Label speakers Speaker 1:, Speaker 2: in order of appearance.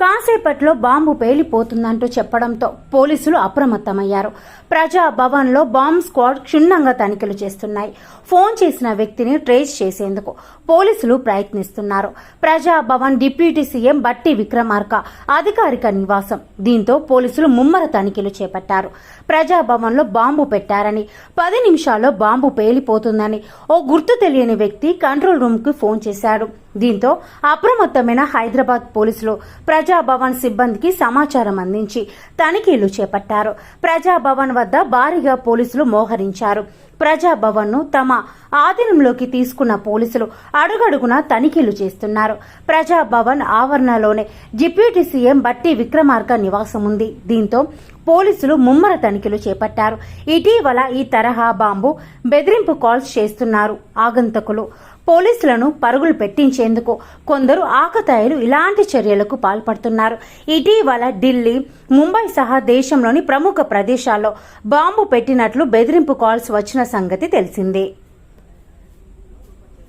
Speaker 1: కాసేపట్లో బాంబు పేలిపోతుందంటూ చెప్పడంతో పోలీసులు అప్రమత్తమయ్యారు. ప్రజా భవన్లో బాంబ్ స్క్వాడ్ క్షుణ్ణంగా తనిఖీలు చేస్తున్నాయి. ఫోన్ చేసిన వ్యక్తిని ట్రేస్ చేసేందుకు పోలీసులు ప్రయత్నిస్తున్నారు. ప్రజా భవన్ డిప్యూటీ సీఎం బట్టి విక్రమార్క అధికారిక నివాసం. దీంతో పోలీసులు ముమ్మర తనిఖీలు చేపట్టారు. ప్రజాభవన్లో బాంబు పెట్టారని పది నిమిషాల్లో బాంబు పేలిపోతుందని ఓ గుర్తు తెలియని వ్యక్తి కంట్రోల్ రూమ్కి ఫోన్ చేశాడు. దీంతో అప్రమత్తమైన హైదరాబాద్ పోలీసులు ప్రజాభవన్ సిబ్బందికి సమాచారం అందించి తనిఖీలు చేపట్టారు. ప్రజాభవన్ వద్ద భారీగా పోలీసులు మోహరించారు. ప్రజాభవన్ను తమ ఆధీనంలోకి తీసుకున్న పోలీసులు అడుగడుగున తనిఖీలు చేస్తున్నారు. ప్రజాభవన్ ఆవరణలోనే డిప్యూటీ సీఎం బట్టి విక్రమార్క నివాసం ఉంది. దీంతో పోలీసులు ముమ్మర తనిఖీలు చేపట్టారు. ఇటీవల ఈ తరహా బాంబు బెదిరింపు కాల్స్ చేస్తున్నారు ఆగంతకులు. పోలీసులను పరుగులు పెట్టించేందుకు కొందరు ఆకతాయిలు ఇలాంటి చర్యలకు పాల్పడుతున్నారు. ఇటీవల ఢిల్లీ ముంబై సహా దేశంలోని ప్రముఖ ప్రదేశాల్లో బాంబు పెట్టినట్లు బెదిరింపు కాల్స్ వచ్చిన సంగతి తెలిసిందే.